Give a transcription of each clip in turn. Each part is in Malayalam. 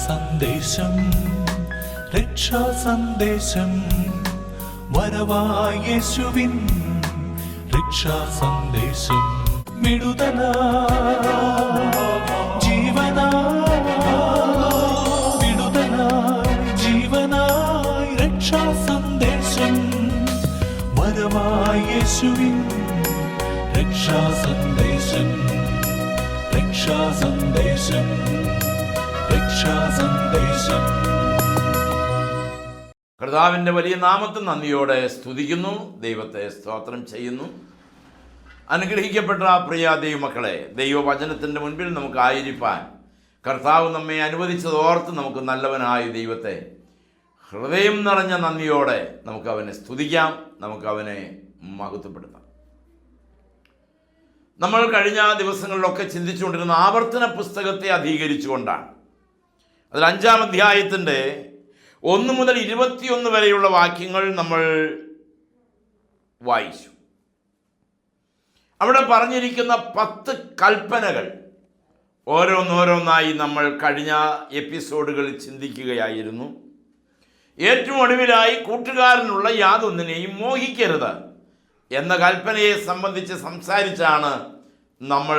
സന്ദേശം രക്ഷാ സന്ദേശം വരവായേശുവിൻ രക്ഷാ സന്ദേശം വിടുതല ജീവന വിടുതല ജീവനായി രക്ഷാ സന്ദേശം വരവായ യേശുവിൻ സന്ദേശം സന്ദേശം സന്ദേശം കർത്താവിന്റെ വലിയ നാമത്തിൽ നന്ദിയോടെ സ്തുതിക്കുന്നു. ദൈവത്തെ സ്തോത്രം ചെയ്യുന്നു. അനുഗ്രഹിക്കപ്പെട്ട പ്രിയ ദൈവമക്കളെ ദൈവവചനത്തിന്റെ മുൻപിൽ നമുക്ക് ആയിരിക്കാൻ കർത്താവ് നമ്മെ അനുവദിച്ചത് ഓർത്ത് നമുക്ക് നല്ലവനായ ദൈവത്തെ ഹൃദയം നിറഞ്ഞ നന്ദിയോടെ നമുക്ക് അവനെ സ്തുതിക്കാം. നമുക്ക് അവനെ മഹത്വപ്പെടുത്താം. നമ്മൾ കഴിഞ്ഞ ദിവസങ്ങളിലൊക്കെ ചിന്തിച്ചുകൊണ്ടിരുന്ന ആവർത്തന പുസ്തകത്തെ അധീകരിച്ചുകൊണ്ടാണ്. അതിൽ അഞ്ചാം അധ്യായത്തിന്റെ ഒന്ന് മുതൽ ഇരുപത്തിയൊന്ന് വരെയുള്ള വാക്യങ്ങൾ നമ്മൾ വായിച്ചു. അവിടെ പറഞ്ഞിരിക്കുന്ന പത്ത് കൽപ്പനകൾ ഓരോന്നോരോന്നായി നമ്മൾ കഴിഞ്ഞ എപ്പിസോഡുകളിൽ ചിന്തിക്കുകയായിരുന്നു. ഏറ്റവും ഒടുവിലായി കൂട്ടുകാരനുള്ള യാതൊന്നിനെയും മോഹിക്കരുത് എന്ന കൽപ്പനയെ സംബന്ധിച്ച് സംസാരിച്ചാണ് നമ്മൾ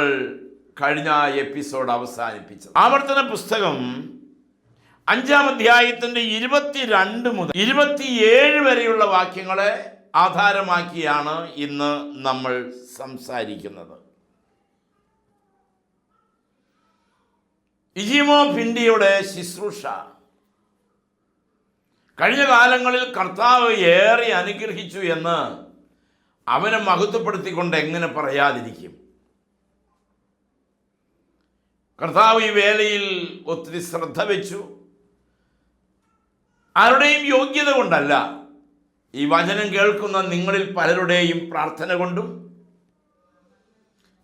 കഴിഞ്ഞ എപ്പിസോഡ് അവസാനിപ്പിച്ചത്. ആവർത്തന പുസ്തകം അഞ്ചാം അധ്യായത്തിന്റെ ഇരുപത്തിരണ്ട് മുതൽ ഇരുപത്തിയേഴ് വരെയുള്ള വാക്യങ്ങളെ ആധാരമാക്കിയാണ് ഇന്ന് നമ്മൾ സംസാരിക്കുന്നത്. ഇജിമോ ഭിണ്ടിയുടെ ശുശ്രൂഷ. കഴിഞ്ഞ കാലങ്ങളിൽ കർത്താവ് ഏറെ അനുഗ്രഹിച്ചു എന്ന് അവനെ മഹത്വപ്പെടുത്തിക്കൊണ്ട് എങ്ങനെ പറയാതിരിക്കും? കർത്താവ് ഈ വേലയിൽ ഒത്തിരി ശ്രദ്ധ വെച്ചു. ആരുടെയും യോഗ്യത കൊണ്ടല്ല ഈ വചനം കേൾക്കുന്ന നിങ്ങളിൽ പലരുടെയും പ്രാർത്ഥന കൊണ്ടും.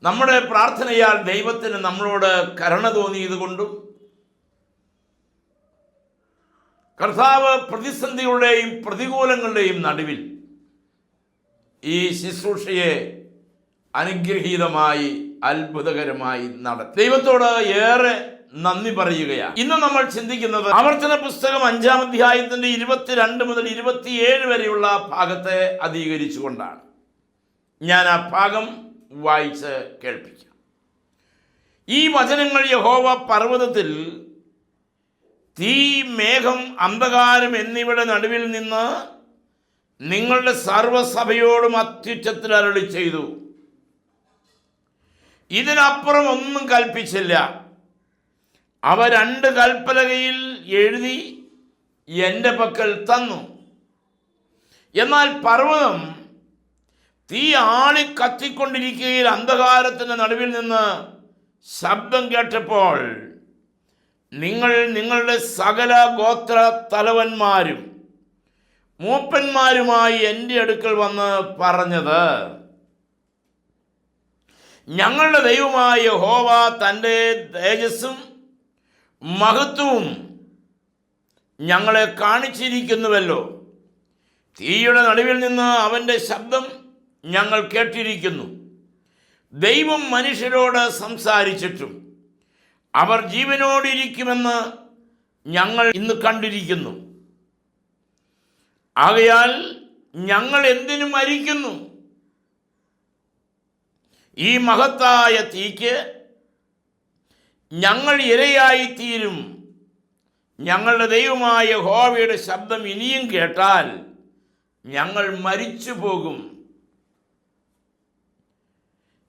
നമ്മുടെ പ്രാർത്ഥനയാൽ ദൈവത്തിന് നമ്മളോട് കരുണ തോന്നിയത് കൊണ്ടും. കർത്താവ് പ്രതിസന്ധികളുടെയും പ്രതികൂലങ്ങളുടെയും നടുവിൽ ഈ ശുശ്രൂഷയെ അനുഗ്രഹീതമായി അത്ഭുതകരമായി നടത്തി. ദൈവത്തോട് ഏറെ നന്ദി പറയുകയാണ്. ഇന്ന് നമ്മൾ ചിന്തിക്കുന്നത് ആവർത്തന പുസ്തകം അഞ്ചാം അധ്യായത്തിന്റെ ഇരുപത്തിരണ്ട് മുതൽ ഇരുപത്തിയേഴ് വരെയുള്ള ഭാഗത്തെ അധീകരിച്ചുകൊണ്ടാണ്. ഞാൻ ആ ഭാഗം വായിച്ച് കേൾപ്പിക്കാം. ഈ വചനങ്ങൾ യഹോവ പർവതത്തിൽ തീ മേഘം അന്ധകാരം എന്നിവയുടെ നടുവിൽ നിന്ന് നിങ്ങളുടെ സർവസഭയോടും അത്യുച്ചത്തിൽ അരളി ചെയ്തു ഇതിനപ്പുറം ഒന്നും കൽപ്പിച്ചില്ല. അവ രണ്ട് കൽപ്പലകയിൽ എഴുതി എന്റെ പക്കൽ തന്നു. എന്നാൽ പർവതം തീ ആളി കത്തിക്കൊണ്ടിരിക്കുകയിൽ അന്ധകാരത്തിന്റെ നടുവിൽ നിന്ന് ശബ്ദം കേട്ടപ്പോൾ നിങ്ങൾ നിങ്ങളുടെ സകല ഗോത്ര തലവന്മാരും മൂപ്പന്മാരുമായി എന്റെ അടുക്കൽ വന്ന് പറഞ്ഞത് ഞങ്ങളുടെ ദൈവമായ ഹോവ തന്റെ തേജസ്സും മഹത്വവും ഞങ്ങളെ കാണിച്ചിരിക്കുന്നുവല്ലോ. തീയുടെ നടുവിൽ നിന്ന് അവന്റെ ശബ്ദം ഞങ്ങൾ കേട്ടിരിക്കുന്നു. ദൈവം മനുഷ്യരോട് സംസാരിച്ചിട്ടും അവർ ജീവനോടിരിക്കുമെന്ന് ഞങ്ങൾ ഇന്ന് കണ്ടിരിക്കുന്നു. ആകയാൽ ഞങ്ങൾ എന്തിനു മരിക്കുന്നു? ഈ മഹത്തായ തീക്ക് ഞങ്ങൾ ഇരയായിത്തീരും. ഞങ്ങളുടെ ദൈവമായ ഹോവയുടെ ശബ്ദം ഇനിയും കേട്ടാൽ ഞങ്ങൾ മരിച്ചു പോകും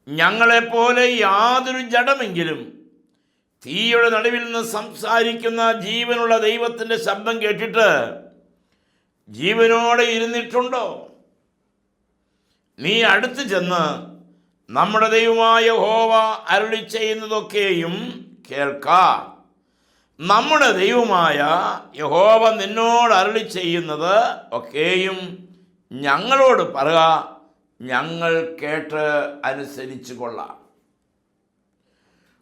ഞങ്ങളെപ്പോലെ യാതൊരു ജഡമെങ്കിലും തീയുടെ നടുവിൽ നിന്ന് സംസാരിക്കുന്ന ജീവനുള്ള ദൈവത്തിന്റെ ശബ്ദം കേട്ടിട്ട് ജീവനോടെ ഇരുന്നിട്ടുണ്ടോ? നീ അടുത്ത് ചെന്ന് നമ്മുടെ ദൈവമായ ഹോവ അരുളി ചെയ്യുന്നതൊക്കെയും കേൾക്ക. നമ്മുടെ ദൈവമായ യഹോവ നിന്നോട് അരുളി ചെയ്യുന്നത് ഒക്കെയും ഞങ്ങളോട് പറയുക ഞങ്ങൾ കേട്ട് അനുസരിച്ചു കൊള്ളാം.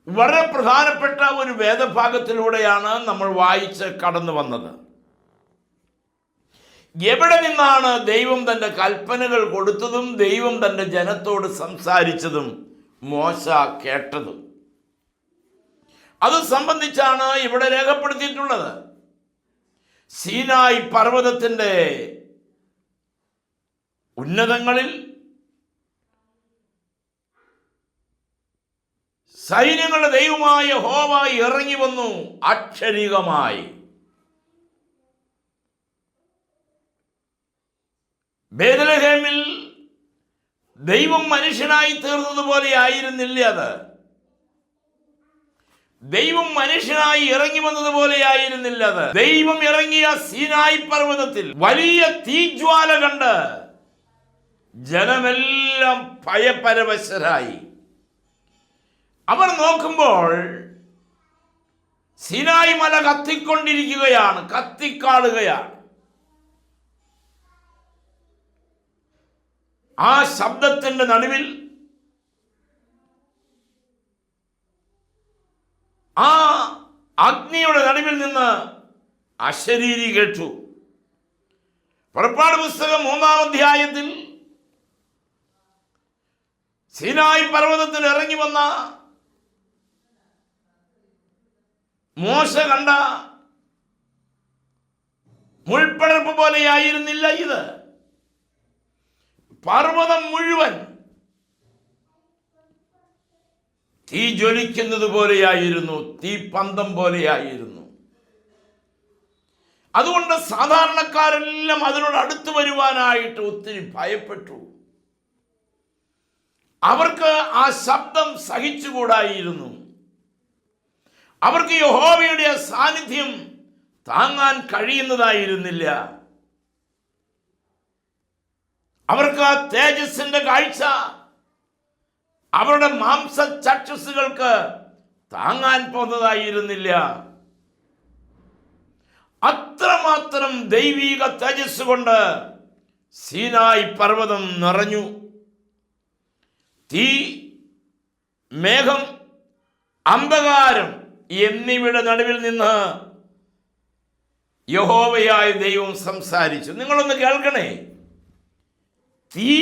വളരെ പ്രധാനപ്പെട്ട ഒരു വേദഭാഗത്തിലൂടെയാണ് നമ്മൾ വായിച്ച് കടന്നു വന്നത്. എവിടെ നിന്നാണ് ദൈവം തന്റെ കൽപ്പനകൾ കൊടുത്തതും ദൈവം തന്റെ ജനത്തോട് സംസാരിച്ചതും മോശ കേട്ടതും? അത് സംബന്ധിച്ചാണ് ഇവിടെ രേഖപ്പെടുത്തിയിട്ടുള്ളത്. സീനായി പർവതത്തിന്റെ ഉന്നതങ്ങളിൽ സൈന്യങ്ങളുടെ ദൈവമായ ഹോവായി ഇറങ്ങി വന്നു അക്ഷരികമായി. ബേദലഹേമിൽ ദൈവം മനുഷ്യനായി തീർന്നതുപോലെ ആയിരുന്നില്ല അത്? ദൈവം മനുഷ്യനായി ഇറങ്ങി വന്നതുപോലെ ആയിരുന്നില്ല അത്. ദൈവം ഇറങ്ങിയ സീനായി പർവതത്തിൽ വലിയ തീജ്വാല കണ്ട് ജനമെല്ലാം ഭയപരവശരായി. അവർ നോക്കുമ്പോൾ സിനായി മല കത്തിക്കൊണ്ടിരിക്കുകയാണ് കത്തിക്കാളുകയാണ്. ആ ശബ്ദത്തിന്റെ നടുവിൽ ആ അഗ്നിയുടെ നടുവിൽ നിന്ന് അശരീരി കേട്ടു. പുറപ്പാട് പുസ്തകം മൂന്നാം അധ്യായത്തിൽ സീനായി പർവതത്തിൽ ഇറങ്ങി വന്ന മോശ കണ്ട മുൾപ്പടർപ്പ് പോലെയായിരുന്നില്ല ഇത്. പർവതം മുഴുവൻ തീ ജ്വലിക്കുന്നത് പോലെയായിരുന്നു തീ പന്തം പോലെയായിരുന്നു. അതുകൊണ്ട് സാധാരണക്കാരെല്ലാം അതിനോട് അടുത്തു വരുവാനായിട്ട് ഒത്തിരി ഭയപ്പെട്ടു. അവർക്ക് ആ ശബ്ദം സഹിച്ചുകൂടായിരുന്നു. അവർക്ക് യഹോവയുടെ സാന്നിധ്യം താങ്ങാൻ കഴിയുന്നതായിരുന്നില്ല. അവർക്ക് ആ തേജസ്സിന്റെ കാഴ്ച. അവരുടെ മാംസ ചക്ഷസുകൾക്ക് താങ്ങാൻ പോകുന്നതായിരുന്നില്ല. അത്രമാത്രം ദൈവീക തേജസ് കൊണ്ട് സീനായി പർവതം നിറഞ്ഞു. തീ മേഘം അന്ധകാരം എന്നിവയുടെ നടുവിൽ നിന്ന് യഹോവയായ ദൈവം സംസാരിച്ചു. നിങ്ങളൊന്ന് കേൾക്കണേ. തീ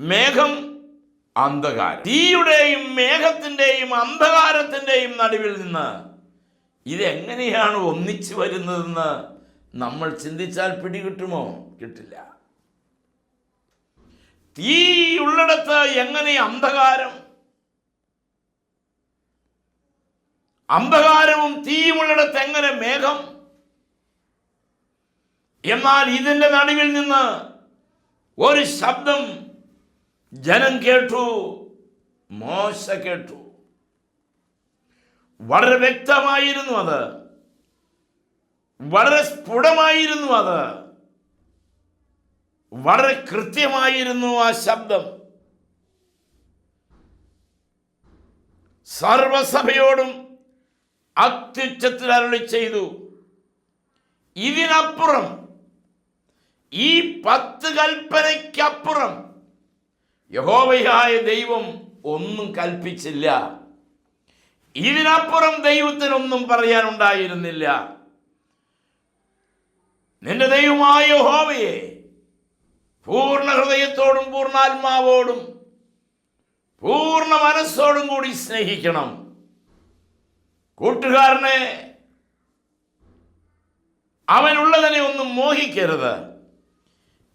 മേഘം അന്ധകാരം. തീയുടെയും മേഘത്തിന്റെയും അന്ധകാരത്തിന്റെയും നടുവിൽ നിന്ന് ഇതെങ്ങനെയാണ് ഒന്നിച്ചു വരുന്നതെന്ന് നമ്മൾ ചിന്തിച്ചാൽ പിടികിട്ടുമോ? കിട്ടില്ല. തീ ഉള്ളിടത്ത് എങ്ങനെ അന്ധകാരം? അന്ധകാരവും തീയുമുള്ളിടത്ത് എങ്ങനെ മേഘം? എന്നാൽ ഇതിന്റെ നടുവിൽ നിന്ന് ഒരു ശബ്ദം ജനം കേട്ടു മോശ കേട്ടു. വളരെ വ്യക്തമായിരുന്നു അത്. വളരെ സ്ഫുടമായിരുന്നു അത്. വളരെ കൃത്യമായിരുന്നു ആ ശബ്ദം. സർവസഭയോടും അത്യുച്ചത്തിൽ അരുളി ചെയ്തു. ഇതിനപ്പുറം ഈ പത്ത് കൽപ്പനയ്ക്കപ്പുറം യഹോവയായ ദൈവം ഒന്നും കൽപ്പിച്ചില്ല. ഇതിനപ്പുറം ദൈവത്തിനൊന്നും പറയാനുണ്ടായിരുന്നില്ല. നിന്റെ ദൈവമായ ഹോവയെ പൂർണ ഹൃദയത്തോടും പൂർണാത്മാവോടും പൂർണ മനസ്സോടും കൂടി സ്നേഹിക്കണം. കൂട്ടുകാരനെ അവനുള്ളതിനെ ഒന്നും മോഹിക്കരുത്.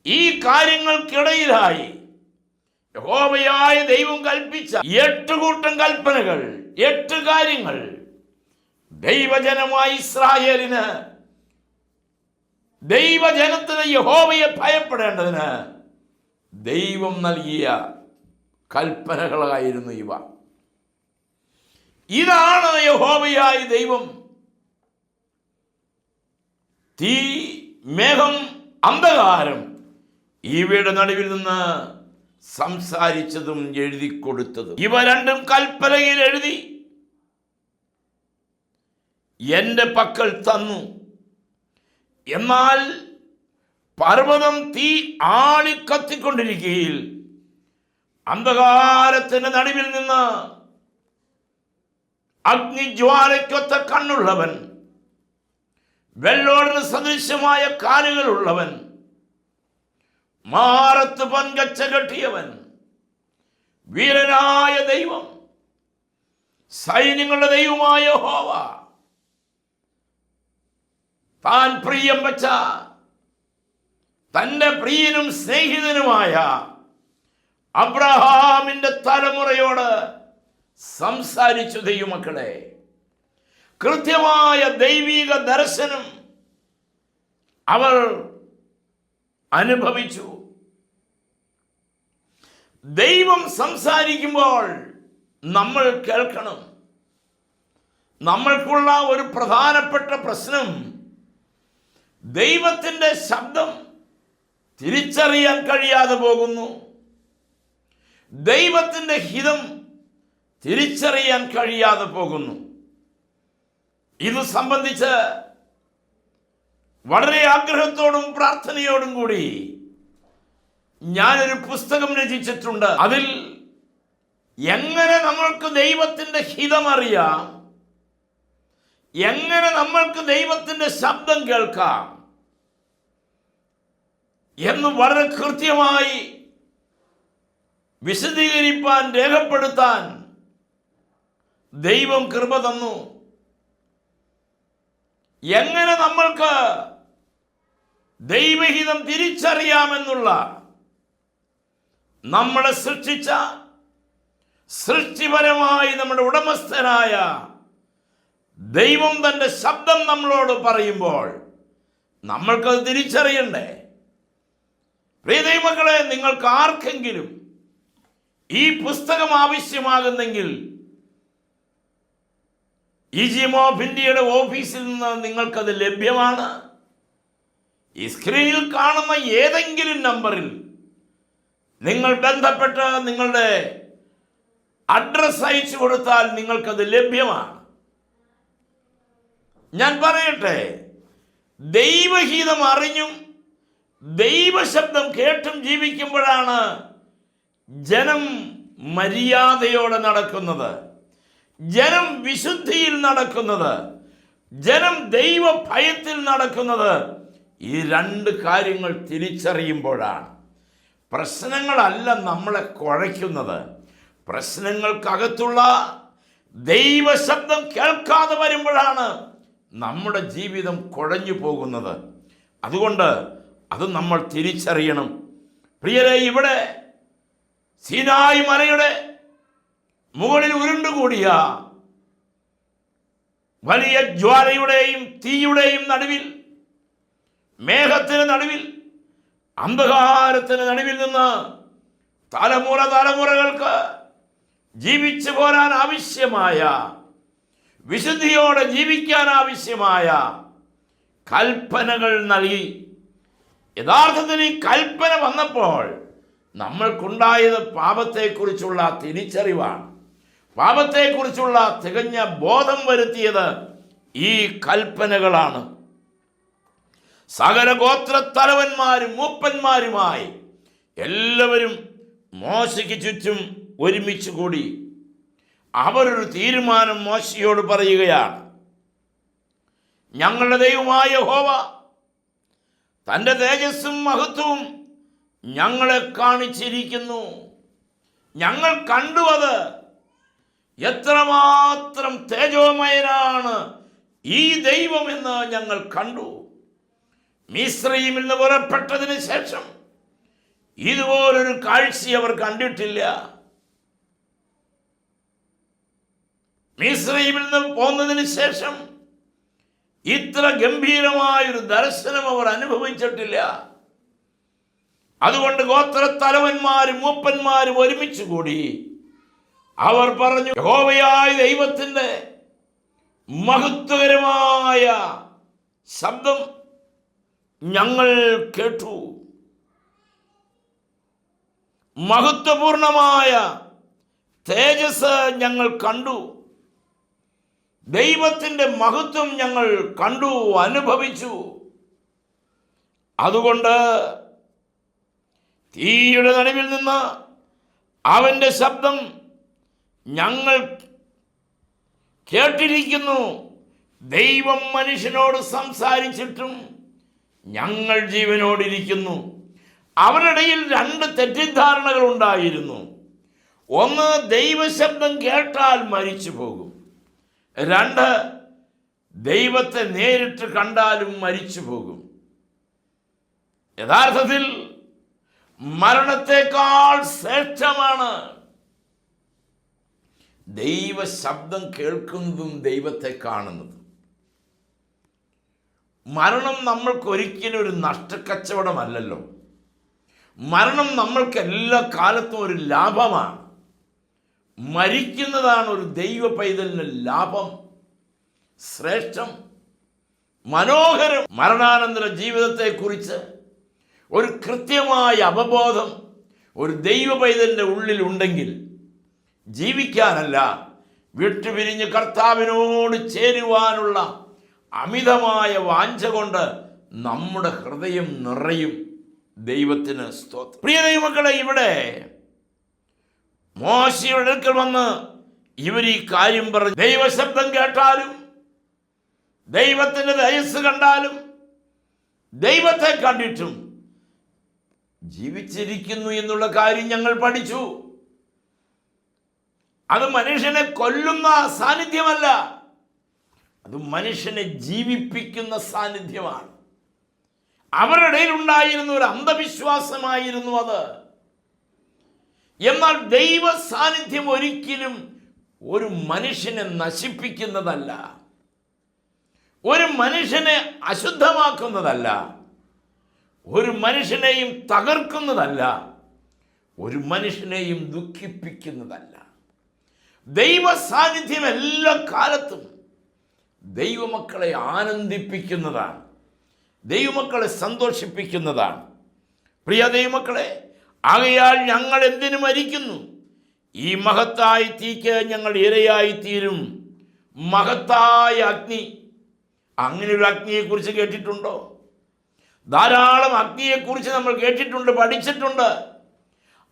ഈ കാര്യങ്ങൾക്കിടയിലായി യഹോവയായ ദൈവം കൽപ്പിച്ച എട്ട് കൂട്ടം കൽപ്പനകൾ എട്ട് കാര്യങ്ങൾ ദൈവജനമായി ഇസ്രായേലിന് ദൈവജനത്തിന് യഹോവയെ ഭയപ്പെടേണ്ടതിന് ദൈവം നൽകിയ കൽപ്പനകളായിരുന്നു ഇവ. ഇതാണ് യഹോവയായ ദൈവം. തീ മേഘം അന്ധകാരം ഇവയുടെ നടുവിൽ നിന്ന് സംസാരിച്ചതും എഴുതി കൊടുത്തതും. ഇവ രണ്ടും കൽപ്പനയിൽ എഴുതി എന്റെ പക്കൽ തന്നു. എന്നാൽ പർവതം തീ ആളി ആളിക്കത്തിക്കൊണ്ടിരിക്കുകയിൽ അന്ധകാരത്തിന്റെ നടുവിൽ നിന്ന് അഗ്നിജ്വാലയ്ക്കൊത്ത കണ്ണുള്ളവൻ വെള്ളോടിന് സദൃശ്യമായ കാലുകളുള്ളവൻ മാറത്ത് പങ്കച്ച കെട്ടിയവൻ വീരനായ ദൈവം സൈന്യങ്ങളുടെ ദൈവമായ ഹോവ താൻ പ്രിയം വച്ച തന്റെ പ്രിയനും സ്നേഹിതനുമായ അബ്രഹാമിന്റെ തലമുറയോട് സംസാരിച്ചു ദൈവമക്കളെ കൃത്യമായ ദൈവിക ദർശനം അവർ അനുഭവിച്ചു. ദൈവം സംസാരിക്കുമ്പോൾ നമ്മൾ കേൾക്കണം. നമ്മൾക്കുള്ള ഒരു പ്രധാനപ്പെട്ട പ്രശ്നം ദൈവത്തിന്റെ ശബ്ദം തിരിച്ചറിയാൻ കഴിയാതെ പോകുന്നു. ദൈവത്തിന്റെ ഹിതം തിരിച്ചറിയാൻ കഴിയാതെ പോകുന്നു. ഇത് സംബന്ധിച്ച് വളരെ ആഗ്രഹത്തോടും പ്രാർത്ഥനയോടും കൂടി ഞാനൊരു പുസ്തകം രചിച്ചിട്ടുണ്ട്. അതിൽ എങ്ങനെ നമ്മൾക്ക് ദൈവത്തിന്റെ ഹിതമറിയാം എങ്ങനെ നമ്മൾക്ക് ദൈവത്തിന്റെ ശബ്ദം കേൾക്കാം എന്ന് വളരെ കൃത്യമായി വിശദീകരിപ്പാൻ രേഖപ്പെടുത്താൻ ദൈവം കൃപ തന്നു. എങ്ങനെ നമ്മൾക്ക് ദൈവഹിതം തിരിച്ചറിയാമെന്നുള്ള നമ്മളെ സൃഷ്ടിച്ച സൃഷ്ടിപരമായി നമ്മുടെ ഉടമസ്ഥനായ ദൈവം തന്റെ ശബ്ദം നമ്മളോട് പറയുമ്പോൾ നമ്മൾക്കത് തിരിച്ചറിയണ്ടേ? പ്രിയ ദൈവങ്ങളെ നിങ്ങൾക്ക് ആർക്കെങ്കിലും ഈ പുസ്തകം ആവശ്യമാകുന്നെങ്കിൽ ഇജിം ഓഫ് ഇന്ത്യയുടെ ഓഫീസിൽ നിന്ന് നിങ്ങൾക്കത് ലഭ്യമാണ്. ഈ സ്ക്രീനിൽ കാണുന്ന ഏതെങ്കിലും നമ്പറിൽ നിങ്ങൾ ബന്ധപ്പെട്ട് നിങ്ങളുടെ അഡ്രസ് അയച്ചു കൊടുത്താൽ നിങ്ങൾക്കത് ലഭ്യമാണ്. ഞാൻ പറയട്ടെ ദൈവഹിതം അറിഞ്ഞും ദൈവശബ്ദം കേട്ടും ജീവിക്കുമ്പോഴാണ് ജനം മര്യാദയോടെ നടക്കുന്നത്. ജനം വിശുദ്ധിയിൽ നടക്കുന്നത്. ജനം ദൈവ ഭയത്തിൽ നടക്കുന്നത്. ഈ രണ്ട് കാര്യങ്ങൾ തിരിച്ചറിയുമ്പോഴാണ് പ്രശ്നങ്ങളല്ല നമ്മളെ കുഴയ്ക്കുന്നത്. പ്രശ്നങ്ങൾക്കകത്തുള്ള ദൈവശബ്ദം കേൾക്കാതെ വരുമ്പോഴാണ് നമ്മുടെ ജീവിതം കുഴഞ്ഞു പോകുന്നത്. അതുകൊണ്ട് അത് നമ്മൾ തിരിച്ചറിയണം. പ്രിയരെ ഇവിടെ സീനായി മലയുടെ മുകളിൽ ഉരുണ്ടുകൂടിയ വലിയ ജ്വാലയുടെയും തീയുടെയും നടുവിൽ മേഘത്തിന് നടുവിൽ അന്ധകാരത്തിന് നടുവിൽ നിന്ന് തലമുറ തലമുറകൾക്ക് ജീവിച്ചു പോരാൻ ആവശ്യമായ വിശുദ്ധിയോടെ ജീവിക്കാൻ ആവശ്യമായ കൽപ്പനകൾ നൽകി. യഥാർത്ഥത്തിൽ ഈ കൽപ്പന വന്നപ്പോൾ നമ്മൾക്കുണ്ടായത് പാപത്തെക്കുറിച്ചുള്ള തിരിച്ചറിവാണ്. പാപത്തെക്കുറിച്ചുള്ള തികഞ്ഞ ബോധം വരുത്തിയത് ഈ കൽപ്പനകളാണ്. സകല ഗോത്രത്തലവന്മാരും മൂപ്പന്മാരുമായി എല്ലാവരും മോശയ്ക്ക് ചുറ്റും ഒരുമിച്ച് കൂടി അവരൊരു തീരുമാനം മോശയോട് പറയുകയാണ്. ഞങ്ങളുടെ ദൈവമായ ഹോവ തന്റെ തേജസ്സും മഹത്വവും ഞങ്ങളെ കാണിച്ചിരിക്കുന്നു. ഞങ്ങൾ കണ്ടു അത്. എത്രമാത്രം തേജോമയനാണ് ഈ ദൈവമെന്ന് ഞങ്ങൾ കണ്ടു. മിശ്രയിൽ നിന്ന് പുറപ്പെട്ടതിന് ശേഷം ഇതുപോലൊരു കാഴ്ച അവർ കണ്ടിട്ടില്ല. മിശ്രയിൽ നിന്ന് പോന്നതിന് ശേഷം ഇത്ര ഗംഭീരമായൊരു ദർശനം അവർ അനുഭവിച്ചിട്ടില്ല. അതുകൊണ്ട് ഗോത്ര തലവന്മാരും മൂപ്പന്മാരും ഒരുമിച്ച് കൂടി അവർ പറഞ്ഞു യഹോവയായ ദൈവത്തിന്റെ മഹത്വകരമായ ശബ്ദം ഞങ്ങൾ കേട്ടു. മഹത്വപൂർണമായ തേജസ് ഞങ്ങൾ കണ്ടു. ദൈവത്തിന്റെ മഹത്വം ഞങ്ങൾ കണ്ടു അനുഭവിച്ചു. അതുകൊണ്ട് തീയുടെ നടുവിൽ നിന്ന് അവന്റെ ശബ്ദം ഞങ്ങൾ കേട്ടിരിക്കുന്നു. ദൈവം മനുഷ്യനോട് സംസാരിച്ചിട്ടും ഞങ്ങൾ ജീവനോടിരിക്കുന്നു. അവരിടയിൽ രണ്ട് തെറ്റിദ്ധാരണകൾ ഉണ്ടായിരുന്നു. ഒന്ന് ദൈവശബ്ദം കേട്ടാൽ മരിച്ചു പോകും. രണ്ട് ദൈവത്തെ നേരിട്ട് കണ്ടാലും മരിച്ചു പോകും. യഥാർത്ഥത്തിൽ മരണത്തെക്കാൾ ശ്രേഷ്ഠമാണ് ദൈവശബ്ദം കേൾക്കുന്നതും ദൈവത്തെ കാണുന്നതും. മരണം നമ്മൾക്കൊരിക്കലും ഒരു നഷ്ടക്കച്ചവടമല്ലല്ലോ. മരണം നമ്മൾക്ക് എല്ലാ കാലത്തും ഒരു ലാഭമാണ്. മരിക്കുന്നതാണ് ഒരു ദൈവ പൈതലിന് ലാഭം ശ്രേഷ്ഠം മനോഹരം. മരണാനന്തര ജീവിതത്തെക്കുറിച്ച് ഒരു കൃത്യമായ അവബോധം ഒരു ദൈവ പൈതലിന്റെ ഉള്ളിലുണ്ടെങ്കിൽ ജീവിക്കാനല്ല വിട്ടുപിരിഞ്ഞ് കർത്താവിനോട് ചേരുവാനുള്ള അമിതമായ വാഞ്ച കൊണ്ട് നമ്മുടെ ഹൃദയം നിറയും ദൈവത്തിന് സ്തോത്രം. പ്രിയ ദൈവമക്കളെ ഇവിടെ മോശയുടെ അടുക്കൽ വന്ന് ഇവർ ഈ കാര്യം പറഞ്ഞു ദൈവശബ്ദം കേട്ടാലും ദൈവത്തിന്റെ ദയസ് കണ്ടാലും ദൈവത്തെ കണ്ടിട്ടും ജീവിച്ചിരിക്കുന്നു എന്നുള്ള കാര്യം ഞങ്ങൾ പഠിച്ചു. അത് മനുഷ്യനെ കൊല്ലുന്ന സാന്നിധ്യമല്ല. അത് മനുഷ്യനെ ജീവിപ്പിക്കുന്ന സാന്നിധ്യമാണ്. അവരുടെ ഉണ്ടായിരുന്ന ഒരു അന്ധവിശ്വാസമായിരുന്നു അത്. എന്നാൽ ദൈവ സാന്നിധ്യം ഒരിക്കലും ഒരു മനുഷ്യനെ നശിപ്പിക്കുന്നതല്ല. ഒരു മനുഷ്യനെ അശുദ്ധമാക്കുന്നതല്ല. ഒരു മനുഷ്യനെയും തകർക്കുന്നതല്ല. ഒരു മനുഷ്യനെയും ദുഃഖിപ്പിക്കുന്നതല്ല. ദൈവ സാന്നിധ്യം എല്ലാ കാലത്തും ദൈവമക്കളെ ആനന്ദിപ്പിക്കുന്നതാണ്. ദൈവമക്കളെ സന്തോഷിപ്പിക്കുന്നതാണ്. പ്രിയ ദൈവമക്കളെ ആകയാൽ ഞങ്ങൾ എന്തിനു മരിക്കുന്നു? ഈ മഹത്തായ തീക്ക് ഞങ്ങൾ ഇരയായി തീരും മഹത്തായ അഗ്നി. അങ്ങനെ ഒരു അഗ്നിയെക്കുറിച്ച് കേട്ടിട്ടുണ്ടോ? ധാരാളം അഗ്നിയെക്കുറിച്ച് നമ്മൾ കേട്ടിട്ടുണ്ട് പഠിച്ചിട്ടുണ്ട്.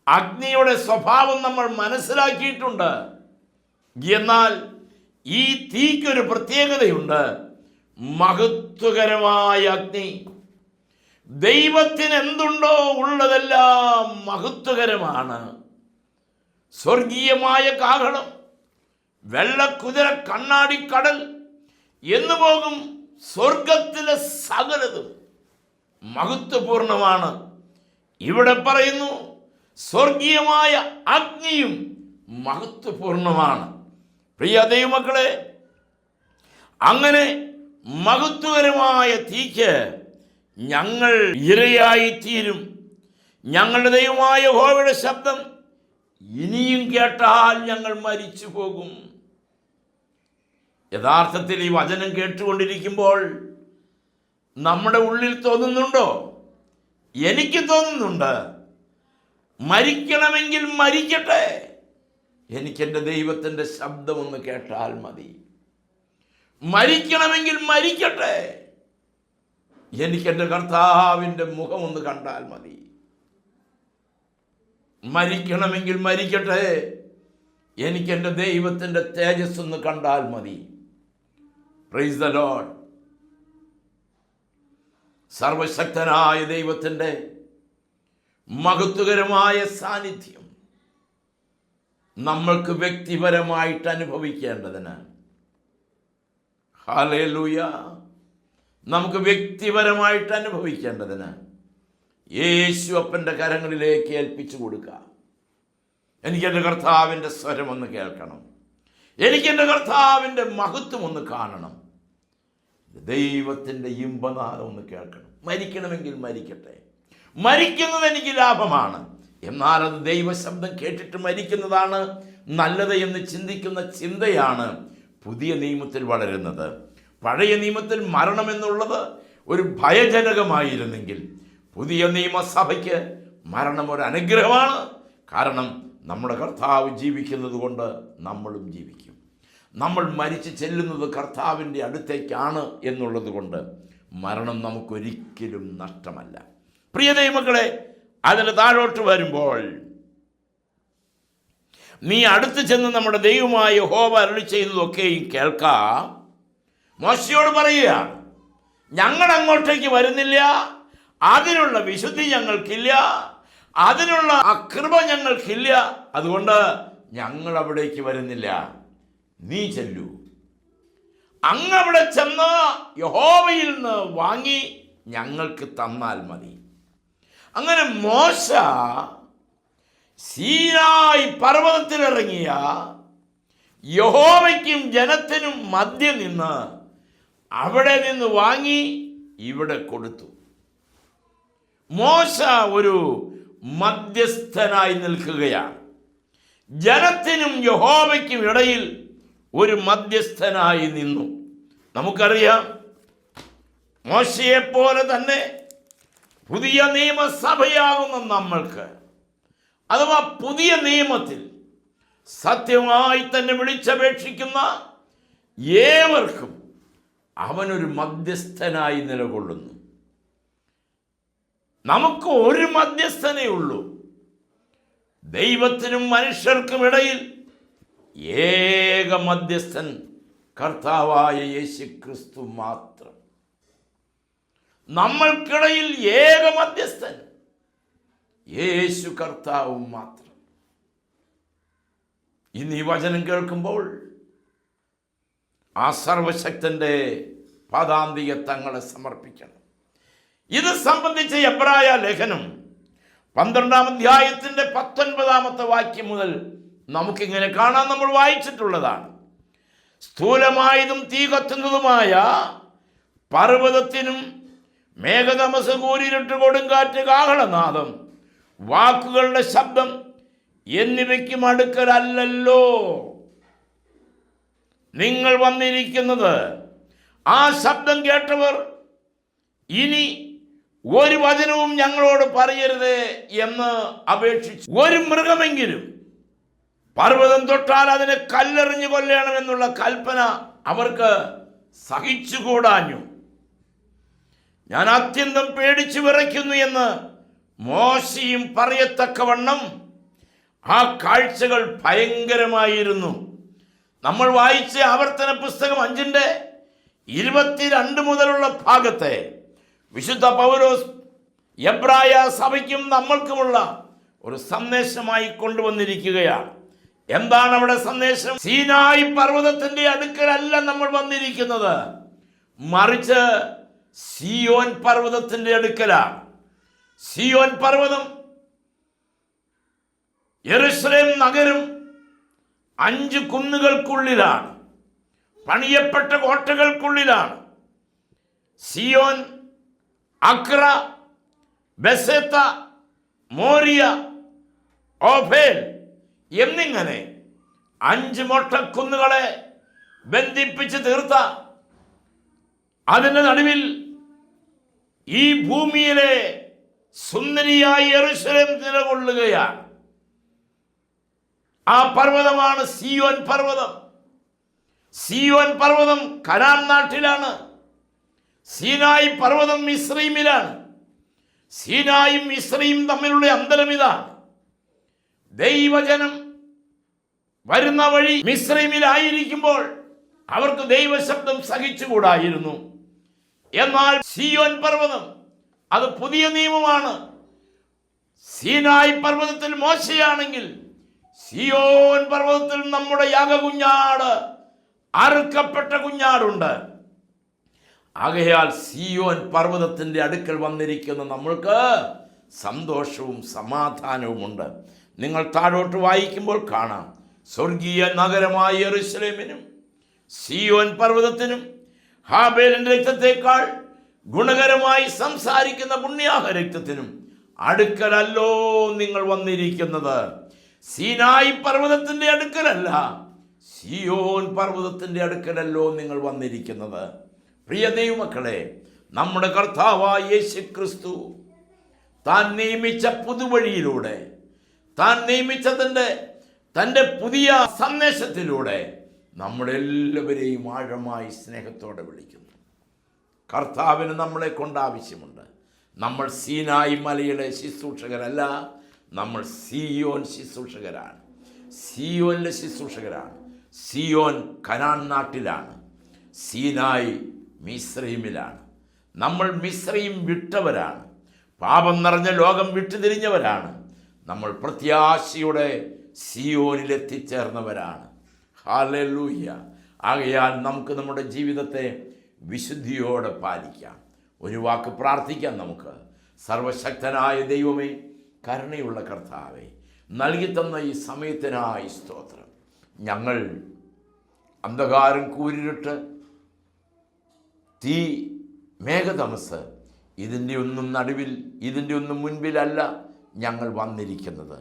അഗ്നിയുടെ സ്വഭാവം നമ്മൾ മനസ്സിലാക്കിയിട്ടുണ്ട്. എന്നാൽ ഈ തീക്കൊരു പ്രത്യേകതയുണ്ട്. മഹത്വകരമായ അഗ്നി. ദൈവത്തിന് എന്തുണ്ടോ ഉള്ളതെല്ലാം മഹത്വകരമാണ്. സ്വർഗീയമായ കാഹളം വെള്ളക്കുതിര കണ്ണാടിക്കടൽ എന്നു പോകും സ്വർഗത്തിലെ സകലതും മഹത്വപൂർണമാണ്. ഇവിടെ പറയുന്നു സ്വർഗീയമായ അഗ്നിയും മഹത്വപൂർണമാണ്. പ്രിയ ദൈവമക്കളെ അങ്ങനെ മഹത്വകരമായ തീക്ക് ഞങ്ങൾ ഇരയായിത്തീരും. ഞങ്ങളുടെ ദൈവമായ ഹോവയുടെ ശബ്ദം ഇനിയും കേട്ടാൽ ഞങ്ങൾ മരിച്ചു പോകും യഥാർത്ഥത്തിൽ ഈ വചനം കേട്ടുകൊണ്ടിരിക്കുമ്പോൾ നമ്മുടെ ഉള്ളിൽ തോന്നുന്നുണ്ടോ? എനിക്ക് തോന്നുന്നുണ്ട്. മരിക്കണമെങ്കിൽ മരിക്കട്ടെ. എനിക്കെന്റെ ദൈവത്തിന്റെ ശബ്ദമൊന്ന് കേട്ടാൽ മതി. മരിക്കണമെങ്കിൽ മരിക്കട്ടെ. എനിക്കെന്റെ കർത്താവിന്റെ മുഖമൊന്ന് കണ്ടാൽ മതി. മരിക്കണമെങ്കിൽ മരിക്കട്ടെ. എനിക്കെന്റെ ദൈവത്തിന്റെ തേജസ് ഒന്ന് കണ്ടാൽ മതി. പ്രൈസ് ദ ലോഡ് സർവശക്തനായ ദൈവത്തിന്റെ മഹത്വകരമായ സാന്നിധ്യം. നമ്മൾക്ക് വ്യക്തിപരമായിട്ട് അനുഭവിക്കേണ്ടതിന്. ഹാലേലൂയ നമുക്ക് വ്യക്തിപരമായിട്ട് അനുഭവിക്കേണ്ടതിന് യേശു അപ്പന്റെ കരങ്ങളിലേക്ക് ഏൽപ്പിച്ചു കൊടുക്കുക. എനിക്കെന്റെ കർത്താവിന്റെ സ്വരം ഒന്ന് കേൾക്കണം. എനിക്കെന്റെ കർത്താവിന്റെ മഹത്വം ഒന്ന് കാണണം. ദൈവത്തിന്റെ ഇമ്പനാദം ഒന്ന് കേൾക്കണം. മരിക്കണമെങ്കിൽ മരിക്കട്ടെ. മരിക്കുന്നത് എനിക്ക് ലാഭമാണ്. എന്നാൽ അത് ദൈവശബ്ദം കേട്ടിട്ട് മരിക്കുന്നതാണ് നല്ലത് എന്ന് ചിന്തിക്കുന്ന ചിന്തയാണ് പുതിയ നിയമത്തിൽ വളരുന്നത്. പഴയ നിയമത്തിൽ മരണമെന്നുള്ളത് ഒരു ഭയജനകമായിരുന്നെങ്കിൽ പുതിയ നിയമസഭയ്ക്ക് മരണം ഒരു അനുഗ്രഹമാണ്. കാരണം നമ്മുടെ കർത്താവ് ജീവിക്കുന്നത് കൊണ്ട് നമ്മളും ജീവിക്കും. നമ്മൾ മരിച്ചു ചെല്ലുന്നത് കർത്താവിന്റെ അടുത്തേക്കാണ് എന്നുള്ളത് കൊണ്ട് മരണം നമുക്കൊരിക്കലും നഷ്ടമല്ല. പ്രിയ ദൈവമക്കളെ അതിന് താഴോട്ട് വരുമ്പോൾ നീ അടുത്ത് ചെന്ന് നമ്മുടെ ദൈവമായ ഹോവ അരളി ചെയ്യുന്നതൊക്കെയും കേൾക്കാം. മോശയോട് പറയുകയാണ് ഞങ്ങൾ അങ്ങോട്ടേക്ക് വരുന്നില്ല. അതിനുള്ള വിശുദ്ധി ഞങ്ങൾക്കില്ല. അതിനുള്ള അകൃപ ഞങ്ങൾക്കില്ല. അതുകൊണ്ട് ഞങ്ങൾ അവിടേക്ക് വരുന്നില്ല. നീ ചെല്ലൂ. അങ്ങവിടെ ചെന്ന് യഹോവയിൽ നിന്ന് വാങ്ങി ഞങ്ങൾക്ക് തന്നാൽ മതി. അങ്ങനെ മോശ സീനായി പർവതത്തിലിറങ്ങിയ യഹോവയ്ക്കും ജനത്തിനും മധ്യ നിന്ന് അവിടെ നിന്ന് വാങ്ങി ഇവിടെ കൊടുത്തു. മോശ ഒരു മധ്യസ്ഥനായി നിൽക്കുകയാണ്. ജനത്തിനും യഹോവയ്ക്കും ഇടയിൽ ഒരു മധ്യസ്ഥനായി നിന്നു. നമുക്കറിയാം മോശയെപ്പോലെ തന്നെ പുതിയ നിയമസഭയാകുന്ന നമ്മൾക്ക്. അഥവാ പുതിയ നിയമത്തിൽ സത്യമായി തന്നെ വിളിച്ചപേക്ഷിക്കുന്ന ഏവർക്കും അവനൊരു മധ്യസ്ഥനായി നിലകൊള്ളുന്നു. നമുക്ക് ഒരു മധ്യസ്ഥനേ ഉള്ളൂ. ദൈവത്തിനും മനുഷ്യർക്കും ഇടയിൽ ഏക മധ്യസ്ഥൻ കർത്താവായ യേശു ക്രിസ്തു മാത്രം. നമ്മൾക്കിടയിൽ ഏക മധ്യസ്ഥൻ യേശു കർത്താവും മാത്രം. ഇന്ന് ഈ വചനം കേൾക്കുമ്പോൾ ആ സർവശക്തന്റെ പദാന്തിക തങ്ങളെ സമർപ്പിക്കണം. ഇത് സംബന്ധിച്ച് എബ്രായ ലേഖനം പന്ത്രണ്ടാം അധ്യായത്തിന്റെ പത്തൊൻപതാമത്തെ വാക്യം മുതൽ നമുക്കിങ്ങനെ കാണാൻ നമ്മൾ വായിച്ചിട്ടുള്ളതാണ്. സ്ഥൂലമായതും തീ കത്തുന്നതുമായ പർവതത്തിനും മേഘതമസ് കൂരിരുട്ട് കൊടുങ്കാറ്റ് കാഹളനാദം. വാക്കുകളുടെ ശബ്ദം എന്നിവയ്ക്കും അടുക്കലല്ലോ നിങ്ങൾ വന്നിരിക്കുന്നത് ആ ശബ്ദം കേട്ടവർ ഇനി ഒരു വചനവും ഞങ്ങളോട് പറയരുത് എന്ന് അപേക്ഷിച്ചു. ഒരു മൃഗമെങ്കിലും പർവതം തൊട്ടാൽ അതിനെ കല്ലെറിഞ്ഞു കൊല്ലണമെന്നുള്ള കൽപ്പന അവർക്ക് സഹിച്ചുകൂടാഞ്ഞു. ഞാൻ അത്യന്തം പേടിച്ചു വിറയ്ക്കുന്നു എന്ന് മോശയും പറയത്തക്കവണ്ണം ആ കാഴ്ചകൾ ഭയങ്കരമായിരുന്നു. നമ്മൾ വായിച്ച ആവർത്തന പുസ്തകം അഞ്ചിന്റെ ഇരുപത്തിരണ്ട് മുതലുള്ള ഭാഗത്തെ വിശുദ്ധ പൗരോസ് എബ്രായ സഭയ്ക്കും നമ്മൾക്കുമുള്ള ഒരു സന്ദേശമായി കൊണ്ടുവന്നിരിക്കുകയാണ്. എന്താണ് അവിടെ സന്ദേശം? സീനായി പർവതത്തിന്റെ അടുക്കലല്ല നമ്മൾ വന്നിരിക്കുന്നത്. മറിച്ച് സിയോൻ പർവതത്തിന്റെ അടുക്കലാണ്. സിയോൻ പർവതം യെറുശലേം നഗരം അഞ്ച് കുന്നുകൾക്കുള്ളിലാണ്. പണിയപ്പെട്ട കോട്ടകൾക്കുള്ളിലാണ്. സിയോൻ അക്ര ബെസേത്ത മോറിയ ഓഫേൽ എന്നിങ്ങനെ അഞ്ച് മൊട്ടക്കുന്നുകളെ ബന്ധിപ്പിച്ച് തീർത്ത അതിന്റെ നടുവിൽ ഈ ഭൂമിയിലെ സുന്ദരിയായി എറുശ്വരം നിലകൊള്ളുകയാണ്. ആ പർവതമാണ് സിയോൻ പർവതം. സിയോൻ പർവതം കനാൻ നാട്ടിലാണ്. സീനായി പർവതം മിശ്രീമിലാണ് സീനായും ഇസ്രയും തമ്മിലുള്ള അന്തരം ഇതാണ്. ദൈവജനം വരുന്ന വഴി മിശ്രീമിലായിരിക്കുമ്പോൾ അവർക്ക് ദൈവശബ്ദം സഹിച്ചുകൂടായിരുന്നു. എന്നാൽ സിയോൻ പർവതം അത് പുതിയ നിയമമാണ്. സീനായി പർവതത്തിൽ മോശയാണെങ്കിൽ സിയോൻ പർവതത്തിൽ നമ്മുടെ യാഗകുഞ്ഞാട് അറുക്കപ്പെട്ട കുഞ്ഞാടുണ്ട്. ആകയാൽ സിയോൻ പർവതത്തിന്റെ അടുക്കൽ വന്നിരിക്കുന്ന നമ്മൾക്ക് സന്തോഷവും സമാധാനവുമുണ്ട്. നിങ്ങൾ താഴോട്ട് വായിക്കുമ്പോൾ കാണാം. സ്വർഗീയ നഗരമായ എറുസലേമിനും സിയോൻ പർവതത്തിനും ഹാബേലിന്റെ രക്തത്തെക്കാൾ ഗുണകരമായി സംസാരിക്കുന്ന പുണ്യാഹ രക്തത്തിനും അടുക്കലല്ലോ നിങ്ങൾ വന്നിരിക്കുന്നത്. സീനായി പർവതത്തിന്റെ അടുക്കലല്ല സിയോൻ പർവതത്തിന്റെ അടുക്കലല്ലോ നിങ്ങൾ വന്നിരിക്കുന്നത്. പ്രിയ ദൈവമക്കളെ നമ്മുടെ കർത്താവായ യേശു ക്രിസ്തു താൻ നിയമിച്ച പുതുവഴിയിലൂടെ താൻ നിയമിച്ചതിന്റെ തന്റെ പുതിയ സന്ദേശത്തിലൂടെ നമ്മളെല്ലാവരെയും ആഴമായി സ്നേഹത്തോടെ വിളിക്കുന്നു. കർത്താവിന് നമ്മളെ കൊണ്ട് ആവശ്യമുണ്ട്. നമ്മൾ സീനായി മലയുടെ ശുശ്രൂഷകരല്ല നമ്മൾ സിയോൻ ശുശ്രൂഷകരാണ്. സിയോനിലെ ശുശ്രൂഷകരാണ്. സിയോൻ കനാൻ നാട്ടിലാണ്. സീനായി മിശ്രീമിലാണ് നമ്മൾ മിശ്രീം വിട്ടവരാണ്. പാപം നിറഞ്ഞ ലോകം വിട്ടുതിരിഞ്ഞവരാണ്. നമ്മൾ പ്രത്യാശയുടെ സിയോനിലെത്തിച്ചേർന്നവരാണ്. ഹാലൂയ്യ ആകയാൽ നമുക്ക് നമ്മുടെ ജീവിതത്തെ വിശുദ്ധിയോടെ പാലിക്കാം. ഒരു വാക്ക് പ്രാർത്ഥിക്കാം നമുക്ക്. സർവശക്തനായ ദൈവമേ കരുണയുള്ള കർത്താവെ നൽകിത്തന്ന ഈ സമയത്തിനായി സ്തോത്രം. ഞങ്ങൾ അന്ധകാരം കൂരിട്ട് തീ മേഘതമസ് ഇതിന്റെ ഒന്നും നടുവിൽ ഇതിന്റെ ഒന്നും മുൻപിലല്ല ഞങ്ങൾ വന്നിരിക്കുന്നത്.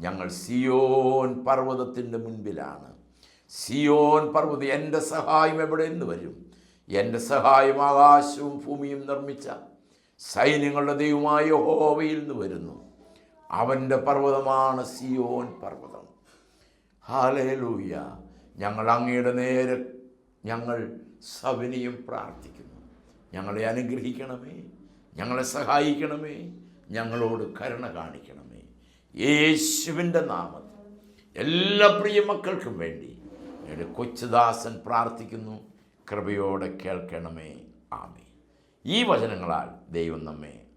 ഞങ്ങൾ സിയോൻ പർവതത്തിന്റെ മുൻപിലാണ്. സിയോൻ പർവത എന്റെ സഹായം എവിടെ നിന്ന് വരും. എന്റെ സഹായം ആകാശവും ഭൂമിയും നിർമ്മിച്ച സൈന്യങ്ങളുടെ ദൈവമായ ഹോവയിൽ നിന്ന് വരുന്നു. അവന്റെ പർവതമാണ് സിയോൻ പർവതം. ഹാലൂയ ഞങ്ങൾ അങ്ങയുടെ നേരെ ഞങ്ങൾ സവിനിയും പ്രാർത്ഥിക്കുന്നു. ഞങ്ങളെ അനുഗ്രഹിക്കണമേ. ഞങ്ങളെ സഹായിക്കണമേ. ഞങ്ങളോട് കരുണ കാണിക്കണമേ. യേശുവിന്റെ നാമത്തിൽ എല്ലാ പ്രിയ മക്കൾക്കും വേണ്ടി എന്റെ കൊച്ചുദാസൻ പ്രാർത്ഥിക്കുന്നു. കൃപയോടെ കേൾക്കണമേ. ആമേ ഈ വചനങ്ങളാൽ ദൈവം നമ്മെ